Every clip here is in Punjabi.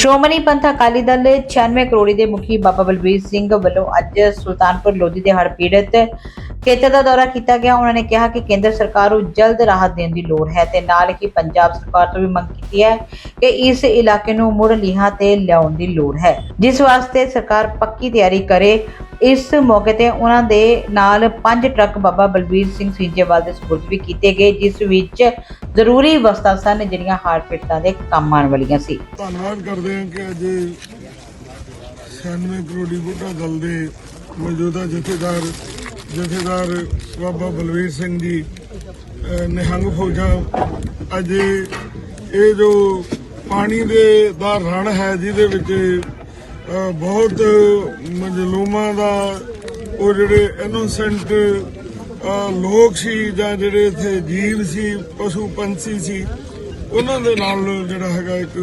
ਸ਼੍ਰੋਮਣੀ ਪੰਥ ਅਕਾਲੀ ਦਲ 96 ਕਰੋੜੀ ਦੇ ਮੁਖੀ ਬਾਬਾ ਬਲਬੀਰ ਸਿੰਘ ਵੱਲੋਂ ਅੱਜ ਸੁਲਤਾਨਪੁਰ ਲੋਧੀ ਦੇ ਹੜ੍ਹ ਪੀੜਤ ਖੇਤਰ ਦਾ ਦੌਰਾ ਕੀਤਾ ਗਿਆ। ਉਹਨਾਂ ਨੇ ਕਿਹਾ ਕਿ ਕੇਂਦਰ ਸਰਕਾਰ ਨੂੰ ਜਲਦ ਰਾਹਤ ਦੇਣ ਦੀ ਲੋੜ ਹੈ ਤੇ ਨਾਲ ਹੀ ਪੰਜਾਬ ਸਰਕਾਰ ਤੋਂ ਵੀ ਮੰਗ ਕੀਤੀ ਹੈ ਕਿ ਇਸ ਇਲਾਕੇ ਨੂੰ ਮੁੜ ਲੀਹਾਂ ਤੇ ਲਿਆਉਣ ਦੀ ਲੋੜ ਹੈ। ਜਿਸ ਵਾਸਤੇ ਸਰਕਾਰ ਪੱਕੀ ਤਿਆਰੀ ਕਰੇ ਇਸ ਮੌਕੇ ਤੇ ਉਹਨਾਂ ਦੇ ਨਾਲ ਪੰਜ ਟਰੱਕ ਬਾਬਾ ਬਲਬੀਰ ਸਿੰਘ ਸੀਜੇਵਾਲ ਦੇ ਸਪੁਰਦ ਵੀ ਕੀਤੇ ਗਏ, ਜਿਸ ਵਿੱਚ ਜ਼ਰੂਰੀ ਵਸਤਾਂ ਸਨ, ਜਿਹੜੀਆਂ ਹਾਰਟ ਪੀੜਤਾਂ ਦੇ ਕੰਮ ਆਉਣ ਵਾਲੀਆਂ ਸੀ। ਧੰਨਵਾਦ ਕਰਦੇ ਹਾਂ ਕਿ ਅੱਜ 96 ਕਰੋੜੀ ਬੁੱਢਾ ਦਲ ਦੇ ਮੌਜੂਦਾ ਜਥੇਦਾਰ ਜਥੇਦਾਰ ਬਾਬਾ ਬਲਵੀਰ ਸਿੰਘ ਜੀ, ਅਹ, ਨਿਹੰਗ ਫੌਜਾਂ, ਅੱਜ ਇਹ ਜੋ ਪਾਣੀ ਦੇ ਦਾ ਰਣ ਹੈ, ਜਿਹਦੇ ਵਿੱਚ ਬਹੁਤ ਮਜਲੂਮਾਂ ਦਾ ਉਹ ਜਿਹੜੇ ਇਨੋਸੈਂਟ ਲੋਕ ਸੀ ਜਾਂ ਜਿਹੜੇ ਇੱਥੇ ਜੀਵ ਸੀ, ਪਸ਼ੂ ਪੰਛੀ ਸੀ, ਉਹਨਾਂ ਦੇ ਨਾਲ ਜਿਹੜਾ ਹੈਗਾ ਇੱਕ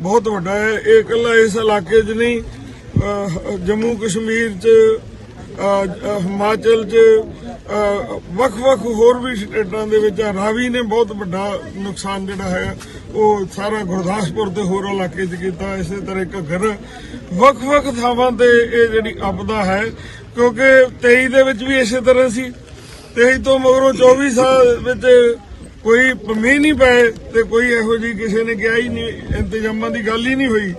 ਬਹੁਤ ਵੱਡਾ ਹੈ। ਇਹ ਇਕੱਲਾ ਇਸ ਇਲਾਕੇ 'ਚ ਨਹੀਂ ਜੰਮੂ ਕਸ਼ਮੀਰ 'ਚ ਹਿਮਾਚਲ 'ਚ ਵੱਖ-ਵੱਖ ਹੋਰ ਵੀ ਸਟੇਟਾਂ ਦੇ ਵਿੱਚ। ਰਾਵੀ ਨੇ ਬਹੁਤ ਵੱਡਾ ਨੁਕਸਾਨ ਜਿਹੜਾ ਹੈ ਉਹ ਸਾਰਾ ਗੁਰਦਾਸਪੁਰ ਤੇ ਹੋਰ ਇਲਾਕੇ 'ਚ ਕੀਤਾ। ਇਸੇ ਤਰ੍ਹਾਂ ਘੱਗਰ ਵੱਖ-ਵੱਖ ਥਾਵਾਂ ਤੇ ਇਹ ਜਿਹੜੀ ਆਪਦਾ ਹੈ ਕਿਉਂਕਿ 23 ਦੇ ਵਿੱਚ ਵੀ ਇਸੇ ਤਰ੍ਹਾਂ ਸੀ। 23 ਤੋਂ ਮਗਰੋਂ 24 ਸਾਲ ਵਿੱਚ ਕੋਈ ਮੀਂਹ ਨਹੀਂ ਪਏ ਤੇ ਕੋਈ ਇਹੋ ਜੀ ਕਿਸੇ ਨੇ ਕਿਹਾ ਹੀ ਨਹੀਂ ਇੰਤਜ਼ਾਮਾਂ ਦੀ ਗੱਲ ਹੀ ਨਹੀਂ ਹੋਈ।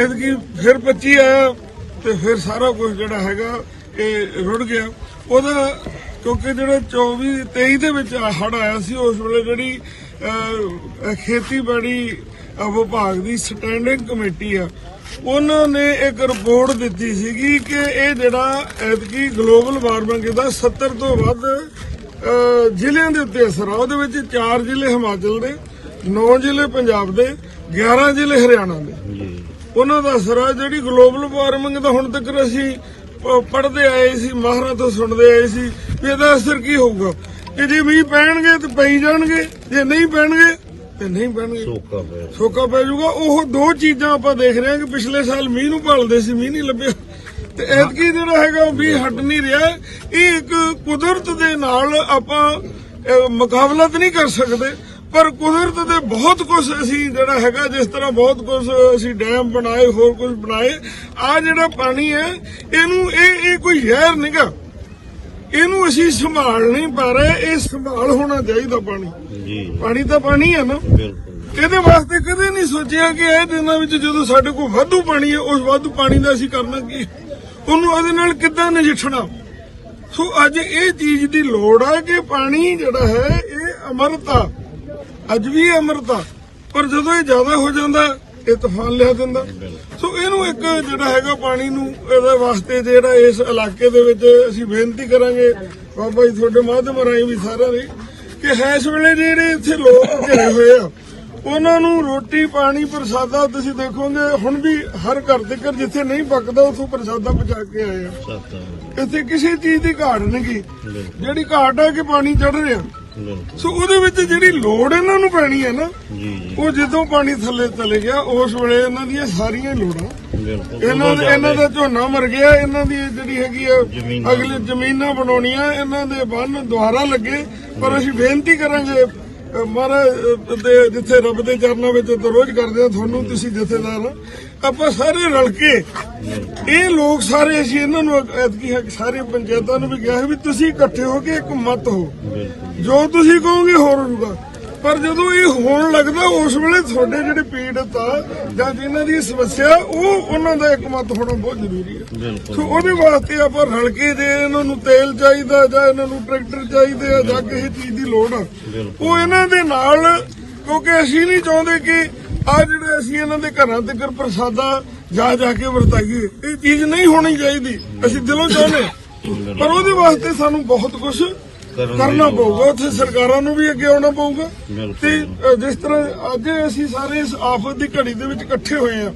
ਐਤਕੀ ਫਿਰ 25 ਆਇਆ ਤੇ ਫਿਰ ਸਾਰਾ ਕੁਝ ਜਿਹੜਾ ਹੈਗਾ ਇਹ ਰੁੜ ਗਿਆ। ਉਹਦਾ ਕਿਉਂਕਿ ਜਿਹੜਾ 24 23 ਦੇ ਵਿੱਚ ਹੜ ਆਇਆ ਸੀ ਉਸ ਵੇਲੇ ਜਿਹੜੀ ਖੇਤੀਬਾੜੀ ਵਿਭਾਗ ਦੀ ਸਟੈਂਡਿੰਗ ਕਮੇਟੀ ਆ ਉਹਨਾਂ ਨੇ ਇੱਕ ਰਿਪੋਰਟ ਦਿੱਤੀ ਸੀਗੀ ਕਿ ਇਹ ਜਿਹੜਾ ਐਤਕੀ ਗਲੋਬਲ ਵਾਰਮਿੰਗ ਦਾ 70 ਤੋਂ ਵੱਧ ਜ਼ਿਲ੍ਹਿਆਂ ਦੇ ਉੱਤੇ ਅਸਰ ਆ। ਉਹਦੇ ਵਿੱਚ 4 ਜ਼ਿਲ੍ਹੇ ਹਿਮਾਚਲ ਦੇ 9 ਜ਼ਿਲ੍ਹੇ ਪੰਜਾਬ ਦੇ 11 ਜ਼ਿਲ੍ਹੇ ਹਰਿਆਣਾ ਦੇ। ਉਹਨਾਂ ਦਾ ਅਸਰ ਆ ਜਿਹੜੀ ਗਲੋਬਲ ਵਾਰਮਿੰਗ ਦਾ ਹੁਣ ਤੱਕ ਅਸੀਂ ਪੜਦੇ ਆਏ ਸੀ ਮਾਹਰਾਂ ਤੋਂ ਸੁਣਦੇ ਆਏ ਸੀ ਵੀ ਇਹਦਾ ਅਸਰ ਕੀ ਹੋਊਗਾ? ਕਿ ਜੇ ਮੀਂਹ ਪੈਣਗੇ ਤੇ ਪਈ ਜਾਣਗੇ ਜੇ ਨਹੀਂ ਪੈਣਗੇ ਤੇ ਨਹੀਂ ਪੈਣਗੇ। ਸੋਕਾ ਪਿਆ ਸੋਕਾ ਪੈ ਜਾਊਗਾ। ਉਹ ਦੋ ਚੀਜ਼ਾਂ ਆਪਾਂ ਦੇਖ ਰਹੇ ਹਾਂ ਕਿ ਪਿਛਲੇ ਸਾਲ ਮੀਂਹ ਨੂੰ ਭਾਲਦੇ ਸੀ ਮੀਂਹ ਨਹੀਂ ਲੱਭਿਆ। ਤੇ ਐਤਕੀ ਜਿਹੜਾ ਹੈਗਾ ਉਹ ਮੀਂਹ ਹਟ ਨਹੀਂ ਰਿਹਾ। ਇਹ ਇੱਕ ਕੁਦਰਤ ਦੇ ਨਾਲ ਆਪਾਂ ਮੁਕਾਬਲਾ ਤਾਂ ਨਹੀਂ ਕਰ ਸਕਦੇ। ਪਰ ਕੁਦਰਤ ਦੇ ਬਹੁਤ ਕੁਝ ਅਸੀਂ ਜਿਹੜਾ ਹੈਗਾ ਜਿਸ ਤਰ੍ਹਾਂ ਬਹੁਤ ਕੁਝ ਅਸੀਂ ਡੈਮ ਬਣਾਏ ਹੋਰ ਕੁਝ ਬਣਾਏ ਆ ਜਿਹੜਾ ਪਾਣੀ ਹੈ ਇਹਨੂੰ ਇਹ ਇਹ ਕੋਈ ਜ਼ਹਿਰ ਨਹੀਂਗਾ ਇਹਨੂੰ ਅਸੀਂ ਸੰਭਾਲ ਨਹੀਂ ਪਾ ਰਹੇ ਇਹ ਸੰਭਾਲ ਹੋਣਾ ਚਾਹੀਦਾ ਪਾਣੀ। ਜੀ। ਪਾਣੀ ਤਾਂ ਪਾਣੀ ਹੈ ਨਾ। ਇਹਦੇ ਵਾਸਤੇ ਕਦੇ ਨਹੀਂ ਸੋਚਿਆ ਕਿ ਇਹ ਦਿਨਾਂ ਵਿੱਚ ਜਦੋਂ ਸਾਡੇ ਕੋਲ ਵਾਧੂ ਪਾਣੀ ਹੈ ਉਸ ਵਾਧੂ ਪਾਣੀ ਦਾ ਅਸੀਂ ਕਰਨਾ ਕੀ? ਉਹਨੂੰ ਉਹਦੇ ਨਾਲ ਕਿੱਦਾਂ ਨਜਿੱਠਣਾ? ਸੋ ਅੱਜ ਇਹ ਚੀਜ਼ ਦੀ ਲੋੜ ਹੈ ਕਿ ਪਾਣੀ ਜਿਹੜਾ ਹੈ ਇਹ ਅਮਰਤਾ ਅੱਜ ਵੀ ਅਮਰਤਾ ਪਰ ਜਦੋਂ ਇਹ ਜ਼ਿਆਦਾ ਹੋ ਜਾਂਦਾ ਇਹ ਤੂਫਾਨ ਲਿਆ ਦਿੰਦਾ। ਸੋ ਇਹਨੂੰ ਇੱਕ ਜਿਹੜਾ ਹੈਗਾ ਪਾਣੀ ਨੂੰ ਇਹਦੇ ਵਾਸਤੇ ਜਿਹੜਾ ਇਸ ਇਲਾਕੇ ਦੇ ਵਿੱਚ ਅਸੀਂ ਬੇਨਤੀ ਕਰਾਂਗੇ ਬਾਬਾ ਜੀ ਤੁਹਾਡੇ ਮਾਧਿਅਮ ਰਾਹੀਂ ਵੀ ਸਾਰਿਆਂ ਦੀ ਕਿ ਇਸ ਵੇਲੇ ਜਿਹੜੇ ਇੱਥੇ ਲੋਕ ਘਿਰੇ ਹੋਏ ਆ ਉਹਨਾਂ ਨੂੰ ਰੋਟੀ ਪਾਣੀ ਪ੍ਰਸਾਦਾ ਤੁਸੀਂ ਦੇਖੋਗੇ ਹੁਣ ਵੀ ਹਰ ਘਰ ਦੇ ਘਰ ਜਿੱਥੇ ਨਹੀਂ ਪੱਕਦਾ ਉਥੋਂ ਪ੍ਰਸਾਦਾ ਪਹੁੰਚਾ ਕੇ ਆਏ ਆ। ਇੱਥੇ ਕਿਸੇ ਚੀਜ਼ ਦੀ ਘਾਟ ਨਹੀਂ ਗੀ। ਜਿਹੜੀ ਘਾਟ ਹੈ ਕਿ ਪਾਣੀ ਚੜ ਰਿਹਾ। ਸੋ ਉਹਦੇ ਵਿੱਚ ਜਿਹੜੀ ਲੋੜ ਇਹਨਾਂ ਨੂੰ ਪੈਣੀ ਹੈ ਨਾ ਉਹ ਜਦੋਂ ਪਾਣੀ ਥੱਲੇ ਚਲੇ ਗਿਆ ਉਸ ਵੇਲੇ ਇਹਨਾਂ ਦੀਆਂ ਸਾਰੀਆਂ ਲੋੜਾਂ। ਇਹਨਾਂ ਇਹਨਾਂ ਦਾ ਝੋਨਾ ਮਰ ਗਿਆ ਇਹਨਾਂ ਦੀ ਜਿਹੜੀ ਹੈਗੀ ਆ। ਅਗਲੇ ਜ਼ਮੀਨਾਂ ਬਣਾਉਣੀਆਂ ਇਹਨਾਂ ਦੇ ਬੰਨ ਦੁਆਰਾ ਲੱਗੇ। ਪਰ ਅਸੀਂ ਬੇਨਤੀ ਕਰਾਂਗੇ ਮਹਾਰਾਜ ਦੇ ਜਿੱਥੇ ਰੱਬ ਦੇ ਚਰਨਾਂ ਵਿੱਚ ਤਰੋਜ ਕਰਦੇ ਆ ਤੁਹਾਨੂੰ ਤੁਸੀਂ ਜਥੇਦਾਰ। ਆਪਾਂ ਸਾਰੇ ਰਲ ਕੇ ਇਹ ਲੋਕ ਸਾਰੇ ਅਸੀਂ ਇਹਨਾਂ ਨੂੰ ਐਤਕੀ ਸਾਰੇ ਪੰਚਾਇਤਾਂ ਨੂੰ ਵੀ ਕਿਹਾ ਵੀ ਤੁਸੀਂ ਇਕੱਠੇ ਹੋ ਕੇ ਇੱਕ ਮਤ ਹੋ। ਜੋ ਤੁਸੀਂ ਕਹੋਗੇ ਹੋਰ ਹੋਊਗਾ। ਪਰ ਜਦੋਂ ਇਹ ਹੋਣ ਲੱਗਦਾ ਉਸ ਵੇਲੇ ਤੁਹਾਡੇ ਜਿਹੜੇ ਪੀੜਤ ਆ ਜਾਂ ਜਿਨ੍ਹਾਂ ਦੀ ਸਮੱਸਿਆ ਉਹ ਉਹਨਾਂ ਦਾ ਇੱਕ ਮਤ ਹੋਣਾ ਬਹੁਤ ਜ਼ਰੂਰੀ ਹੈ। ਸੋ ਉਹਦੇ ਵਾਸਤੇ ਆਪਾਂ ਰਲ ਕੇ ਜੇ ਇਹਨਾਂ ਨੂੰ ਤੇਲ ਚਾਹੀਦਾ ਜਾਂ ਇਹਨਾਂ ਨੂੰ ਟਰੈਕਟਰ ਚਾਹੀਦੇ ਆ ਜਾਂ ਕਿਸੇ ਚੀਜ਼ ਦੀ ਲੋੜ ਆ। ਉਹ ਇਹਨਾਂ ਦੇ ਨਾਲ ਕਿਉਂਕਿ ਅਸੀਂ ਨਹੀਂ ਚਾਹੁੰਦੇ ਕਿ ਆ ਜਿਹੜੇ ਅਸੀਂ ਇਹਨਾਂ ਦੇ ਘਰਾਂ ਤੇ ਕਰ ਪ੍ਰਸਾਦਾ ਜਾ ਜਾ ਕੇ ਵਰਤਾਈਏ ਇਹ ਚੀਜ਼ ਨਹੀਂ ਹੋਣੀ ਚਾਹੀਦੀ ਅਸੀਂ ਦਿਲੋਂ ਚਾਹੁੰਦੇ। ਪਰ ਉਹਦੇ ਵਾਸਤੇ ਸਾਨੂੰ ਬਹੁਤ ਕੁਝ ਕਰਨ। ਪਊਗਾ ਉੱਥੇ ਸਰਕਾਰਾਂ ਨੂੰ ਵੀ ਅੱਗੇ ਆਉਣਾ ਪਊਗਾ। ਤੇ ਜਿਸ ਤਰ੍ਹਾਂ ਅੱਜ ਅਸੀਂ ਸਾਰੇ ਇਸ ਆਫਤ ਦੀ ਘੜੀ ਦੇ ਵਿੱਚ ਇਕੱਠੇ ਹੋਏ ਆ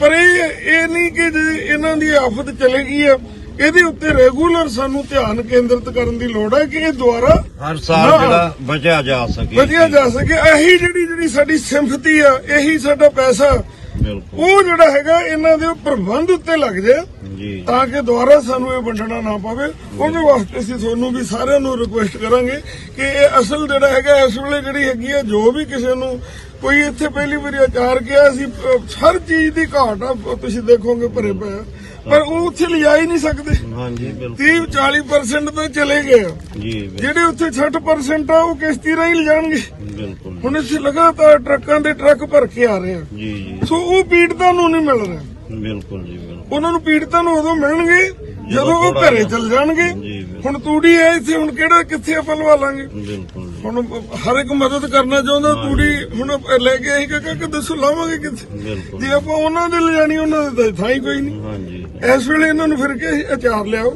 ਪਰ ਇਹ ਇਹ ਨਹੀਂ ਕਿ ਇਹਨਾਂ ਦੀ ਆਫਤ ਚਲੇ ਗਈ ਆ ਇਹਦੇ ਉੱਤੇ ਰੈਗੂਲਰ ਸਾਨੂੰ ਧਿਆਨ ਕੇਂਦਰਿਤ ਕਰਨ ਦੀ ਲੋੜ ਹੈ ਕਿ ਇਹ ਦੁਆਰਾ ਹਰ ਸਾਲ ਨਾ। ਜਿਹੜਾ ਬਚਿਆ ਜਾ ਸਕੇ ਵਧੀਆ ਜਾ ਸਕੇ ਇਹੀ ਜਿਹੜੀ ਜਿਹੜੀ ਸਾਡੀ ਸਿੰਫਤੀ ਆ ਇਹੀ ਸਾਡਾ ਪੈਸਾ ਬਿਲਕੁਲ ਉਹ ਜਿਹੜਾ ਹੈਗਾ ਇਹਨਾਂ ਦੇ ਪ੍ਰਬੰਧ ਉੱਤੇ ਲੱਗ ਜਾਏ ਜੀ ਤਾਂ ਕਿ ਦੁਬਾਰਾ ਸਾਨੂੰ ਇਹ ਵੰਡਣਾ ਨਾ ਪਵੇ ਉਹਦੇ ਵਾਸਤੇ ਅਸੀਂ ਤੁਹਾਨੂੰ ਵੀ ਸਾਰਿਆਂ ਨੂੰ ਰਿਕੁਐਸਟ ਕਰਾਂਗੇ ਕਿ ਇਹ ਅਸਲ ਜਿਹੜਾ ਹੈਗਾ ਇਸ ਵੇਲੇ ਜਿਹੜੀ ਹੈਗੀ ਆ ਜੋ ਵੀ ਕਿਸੇ ਨੂੰ ਕੋਈ ਇੱਥੇ ਪਹਿਲੀ ਵਾਰੀ ਅਚਾਰ ਗਿਆ ਅਹ, ਹਰ ਚੀਜ਼ ਦੀ ਘਾਟ ਆ ਉਹ ਤੁਸੀਂ ਦੇਖੋਗੇ ਭਰੇ ਪਏ ਆ। ਪਰ ਉਹ ਉੱਥੇ ਲਿਜਾ ਹੀ ਨਹੀਂ ਸਕਦੇ। ਹਾਂਜੀ ਬਿਲਕੁਲ। 30 40% ਤਾਂ ਚਲੇ ਗਏ। ਆ ਜੀ ਜਿਹੜੇ ਉੱਥੇ 60% ਆ ਉਹ ਕਿਸ਼ਤੀ ਰਾਹੀਂ ਲਿਜਾਣਗੇ ਬਿਲਕੁਲ ਹੁਣ ਇੱਥੇ ਲਗਾਤਾਰ ਟਰੱਕਾਂ ਦੇ ਟਰੱਕ ਭਰ ਕੇ ਆ ਰਹੇ ਆ। ਜੀ ਜੀ। ਸੋ ਉਹ ਪੀੜਤਾਂ ਨੂੰ ਨਹੀਂ ਮਿਲ ਰਿਹਾ। ਬਿਲਕੁਲ ਜੀ ਬਿਲਕੁਲ। ਉਹਨਾਂ ਨੂੰ ਪੀੜਤਾਂ ਨੂੰ ਉਦੋਂ ਮਿਲਣਗੇ ਜਦੋਂ ਉਹ ਘਰੇ ਚੱਲ ਜਾਣਗੇ। ਜੀ। ਹੁਣ ਤੂੜੀ ਹੈ ਇੱਥੇ ਹੁਣ ਕਿਹੜਾ ਕਿੱਥੇ ਆਪਾਂ ਲਵਾ ਲਾਂਗੇ? ਬਿਲਕੁਲ ਹੁਣ ਹਰ ਇੱਕ ਮਦਦ ਕਰਨਾ ਚਾਹੁੰਦਾ ਤੂੜੀ ਹੁਣ ਲੈ ਕੇ ਅਸੀਂ ਕਿ ਕਿ ਦੱਸੋ ਲਾਵਾਂਗੇ ਕਿੱਥੇ? ਜੇ ਆਪਾਂ ਉਹਨਾਂ ਦੇ ਲਿਜਾਣੀ ਉਹਨਾਂ ਦੇ ਥਾਂ ਹੀ ਕੋਈ ਨਹੀਂ ਹਾਂਜੀ ਇਸ ਵੇਲੇ ਇਹਨਾਂ ਨੂੰ ਫਿਰ ਕੇ ਅਚਾਰ ਲਿਆਓ।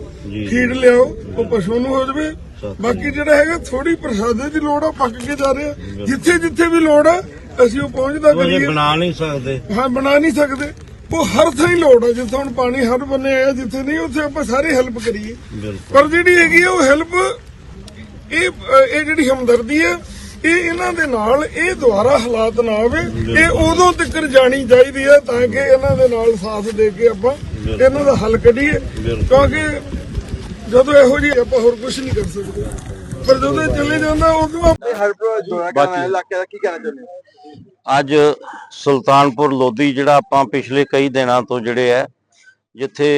ਫੀਡ ਲਿਆਓ ਉਹ ਪਸ਼ੂ ਨੂੰ ਹੋ ਜਾਵੇ। ਬਾਕੀ ਜਿਹੜਾ ਹੈਗਾ ਥੋੜੀ ਪ੍ਰਸਾਦੇ ਦੀ ਲੋੜ ਆ ਪੱਕ ਕੇ ਜਾ ਰਿਹਾ। ਜਿੱਥੇ ਜਿੱਥੇ ਵੀ ਲੋੜ ਆ ਅਸੀਂ ਉਹ ਪਹੁੰਚਦਾ ਕਰੀਏ। ਬਣਾ ਨਹੀਂ ਸਕਦੇ। ਹਾਂ ਬਣਾ ਨਹੀਂ ਸਕਦੇ। ਉਹ ਹਰ ਥਾਂ ਹੀ ਲੋੜ ਹੈ ਜਿੱਥੇ ਹੁਣ ਪਾਣੀ ਹਰ ਬੰਨੇ ਆਇਆ ਜਿੱਥੇ ਨਹੀਂ ਉੱਥੇ ਆਪਾਂ ਸਾਰੇ ਹੈਲਪ ਕਰੀਏ। ਪਰ ਜਿਹੜੀ ਹੈਗੀ ਉਹ ਹੈਲਪ ਇਹ ਇਹ ਜਿਹੜੀ ਹਮਦਰਦੀ ਹੈ ਇਹ ਇਹਨਾਂ ਦੇ ਨਾਲ ਇਹ ਦੁਆਰਾ ਹਾਲਾਤ ਨਾ ਆਵੇ ਇਹ ਉਦੋਂ ਤੱਕ ਜਾਣੀ ਚਾਹੀਦੀ ਹੈ ਤਾਂ ਕਿ ਇਹਨਾਂ ਦੇ ਨਾਲ ਸਾਥ ਦੇ ਕੇ ਆਪਾਂ ਇਹਨਾਂ ਦਾ ਹੱਲ ਕੱਢੀਏ ਕਿਉਂਕਿ ਜਦੋਂ ਇਹੋ ਜਿਹੀ ਆਪਾਂ ਹੋਰ ਕੁਝ ਨਹੀਂ ਕਰ ਸਕਦੇ। ਪਰ ਜਦੋਂ ਇਹ ਚੱਲੇ ਜਾਂਦਾ ਉਦੋਂ ਆਪਾਂ ਹਰ ਦੌਰਾ ਕਰਨ ਵਾਲੇ ਇਲਾਕੇ ਦਾ ਕੀ ਕਹਿਣਾ ਚਾਹੁੰਦੇ ਹੋ? ਅੱਜ ਸੁਲਤਾਨਪੁਰ ਲੋਧੀ ਜਿਹੜਾ ਆਪਾਂ ਪਿਛਲੇ ਕਈ ਦਿਨਾਂ ਤੋਂ ਜਿਹੜੇ ਹੈ ਜਿੱਥੇ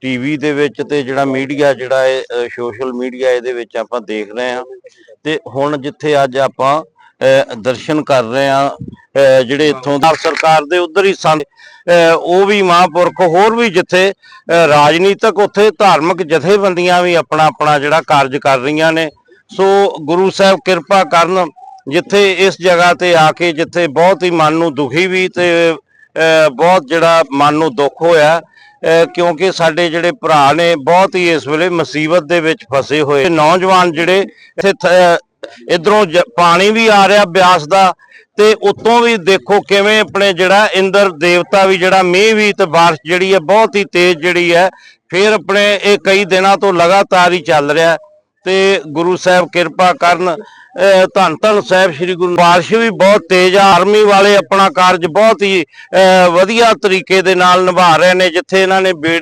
ਟੀਵੀ ਦੇ ਵਿੱਚ ਤੇ ਜਿਹੜਾ ਮੀਡੀਆ ਜਿਹੜਾ ਹੈ ਸੋਸ਼ਲ ਮੀਡੀਆ ਇਹਦੇ ਵਿੱਚ ਆਪਾਂ ਦੇਖ ਰਹੇ ਹਾਂ। ਤੇ ਹੁਣ ਜਿੱਥੇ ਅੱਜ ਆਪਾਂ ਦਰਸ਼ਨ ਕਰ ਰਹੇ ਹਾਂ ਅਹ, ਜਿਹੜੇ ਇੱਥੋਂ ਦਾ ਸਰਕਾਰ ਦੇ ਉਧਰ ਹੀ ਸੰਤ ਉਹ ਵੀ ਮਹਾਂਪੁਰਖ ਹੋਰ ਵੀ ਜਿੱਥੇ ਰਾਜਨੀਤਿਕ ਉੱਥੇ ਧਾਰਮਿਕ ਜਥੇਬੰਦੀਆਂ ਵੀ ਆਪਣਾ ਆਪਣਾ ਜਿਹੜਾ ਕਾਰਜ ਕਰ ਰਹੀਆਂ ਨੇ ਸੋ ਗੁਰੂ ਸਾਹਿਬ ਕਿਰਪਾ ਕਰਨ ਜਿੱਥੇ ਇਸ ਜਗ੍ਹਾ ਤੇ ਆ ਕੇ ਜਿੱਥੇ ਬਹੁਤ ਹੀ ਮਨ ਨੂੰ ਦੁਖੀ ਵੀ ਤੇ ਬਹੁਤ ਜਿਹੜਾ ਮਨ ਨੂੰ ਦੁੱਖ ਹੋਇਆ ਕਿਉਂਕਿ ਸਾਡੇ ਜਿਹੜੇ ਭਰਾ ਨੇ ਬਹੁਤ ਹੀ ਇਸ ਵੇਲੇ ਮੁਸੀਬਤ ਦੇ ਵਿੱਚ ਫਸੇ ਹੋਏ। ਨੌਜਵਾਨ ਜਿਹੜੇ ਇੱਥੇ ਇਧਰੋਂ ਪਾਣੀ ਵੀ ਆ ਰਿਹਾ ਬਿਆਸ ਦਾ ਤੇ ਉਤੋਂ ਵੀ ਦੇਖੋ ਕਿਵੇਂ ਆਪਣੇ ਜਿਹੜਾ ਇੰਦਰ ਦੇਵਤਾ ਵੀ ਜਿਹੜਾ ਮੀਂਹ ਵੀ ਤੇ ਬਾਰਿਸ਼ ਜਿਹੜੀ ਹੈ ਬਹੁਤ ਹੀ ਤੇਜ਼ ਜਿਹੜੀ ਹੈ, ਫਿਰ ਆਪਣੇ ਇਹ ਕਈ ਦਿਨਾਂ ਤੋਂ ਲਗਾਤਾਰ ਹੀ ਚੱਲ ਰਿਹਾ। ਤੇ ਗੁਰੂ ਸਾਹਿਬ ਕਿਰਪਾ ਕਰਨ, ਅਹ, ਧੰਨ ਧੰਨ ਸਾਹਿਬ ਸ੍ਰੀ ਗੁਰੂ ਬਾਰਿਸ਼ ਵੀ ਬਹੁਤ ਤੇਜ਼ ਆ, ਆਰਮੀ ਵਾਲੇ ਆਪਣਾ ਕਾਰਜ ਬਹੁਤ ਹੀ, ਅਹ, ਵਧੀਆ ਤਰੀਕੇ ਦੇ ਨਾਲ ਨਿਭਾ ਰਹੇ ਨੇ, ਜਿੱਥੇ ਇਹਨਾਂ ਨੇ ਬੇੜ